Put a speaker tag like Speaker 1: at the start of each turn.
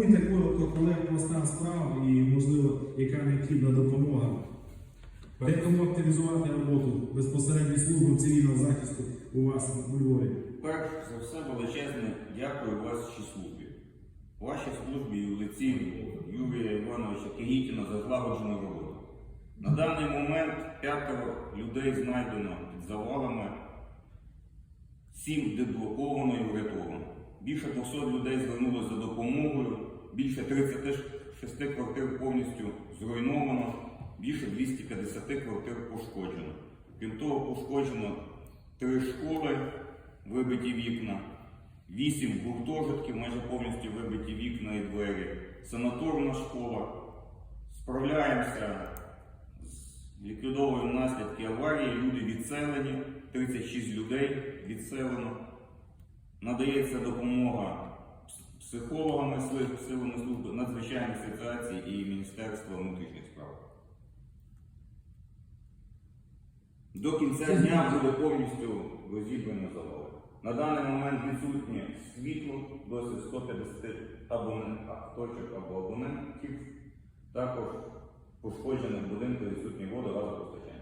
Speaker 1: Прокоментуйте коротко, коли про стан справ і, можливо, яка необхідна допомога. Де кому активізувати роботу безпосередньо службу цивільного захисту у вас у Львові?
Speaker 2: Перш за все величезне дякую вашій службі. Вашій службі і в лиці Юрія Івановича Кигітіна за злагоджену роботу. На даний момент п'ятеро людей знайдено під завалами, сім деблоковано і врятовано. Більше 200 людей звернулося за допомогою, більше 36 квартир повністю зруйновано, більше 250 квартир пошкоджено. Крім того, пошкоджено три школи, вибиті вікна, вісім гуртожитків, майже повністю вибиті вікна і двері, санаторна школа. Справляємося з ліквідовуємо наслідки аварії, люди відселені, 36 людей відселено. Надається допомога пс- психологами, силами служби надзвичайних ситуацій і Міністерства внутрішніх справ. До кінця дня буде повністю розібрано завали. На даний момент відсутнє світло досить 150 абонент, точок або абонентів. Також пошкоджених будинків відсутні вода, газопостачання.